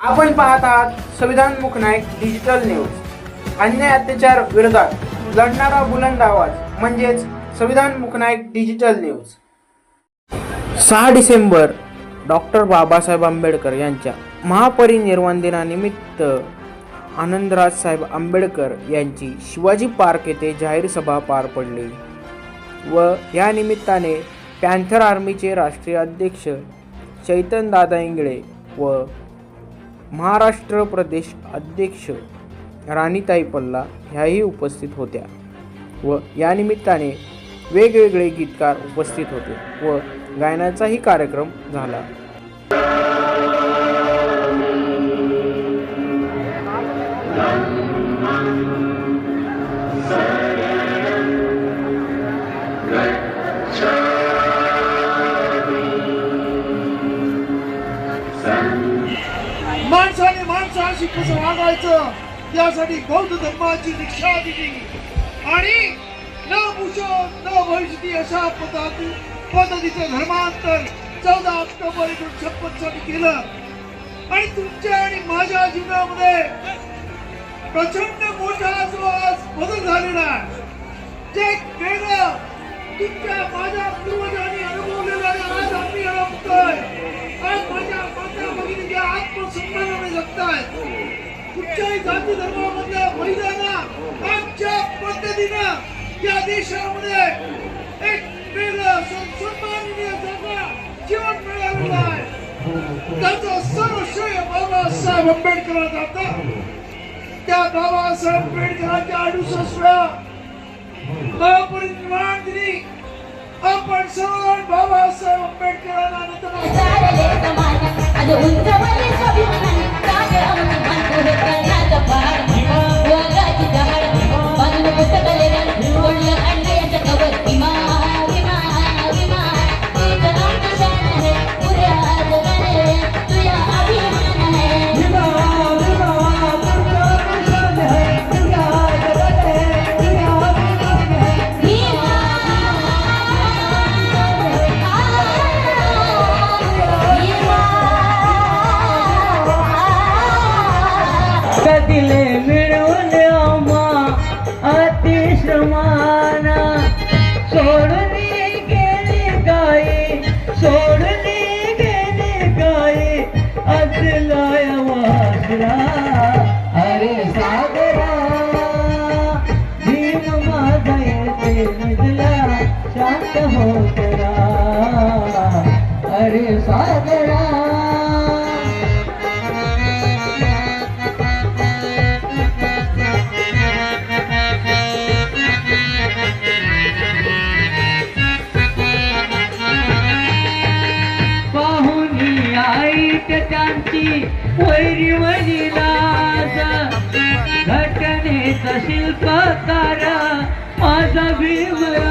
आपण पाहत आहात संविधान मुखनायक डिजिटल न्यूज अन्याय अत्याचार विरोधात लढणारा बुलंद आवाज म्हणजेच संविधान मुखनायक डिजिटल न्यूज सहा डिसेंबर डॉक्टर बाबासाहेब आंबेडकर यांच्या महापरिनिर्वाण दिनानिमित्त आनंदराज साहेब आंबेडकर यांची शिवाजी पार्क येथे जाहीर सभा पार पडली. व या निमित्ताने पॅन्थर आर्मीचे राष्ट्रीय अध्यक्ष चैतनदादा इंगळे व महाराष्ट्र प्रदेश अध्यक्ष राणीताई पल्ला ह्याही उपस्थित होत्या व या निमित्ताने वेगवेगळे गीतकार उपस्थित होते व गायनाचाही कार्यक्रम झाला. माणसाने माणसाशी कसं वागायचं त्यासाठी बौद्ध धर्माची दीक्षा दिली. आणि न भूषण न भविष्य अशा पद्धती पद्धतीचं धर्मांतर चौदा ऑक्टोबर एकोणीसशे छप्पन साली केलं. आणि तुमच्या आणि माझ्या जीवनामध्ये प्रचंड मोठा जो आज बदल झालेला जे वेगळं तुमच्या माझ्या पूर्वजांनी कुठच्याही जाती धर्मामधल्या महिलांना आमच्या पद्धतीनं या देशामध्ये एक वेगळं सन्माननीय जगणं जीवन मिळालेलं आहे. त्याचं सर्व श्रेय बाबासाहेब आंबेडकरांना जातं त्या बाबासाहेब आंबेडकरांच्या अडुसष्टव्या महापरिनिर्वाण दिनी आपण सर्व बाबासाहेब आंबेडकरांना गाई सोडून गेली गाई अजलाय वासरा. अरे सागरा भीम माझा येते निजला शांत होतरा अरे सागरा माझी वैरी वनिलास घटनेचा शिल्पकार माझा भीमराज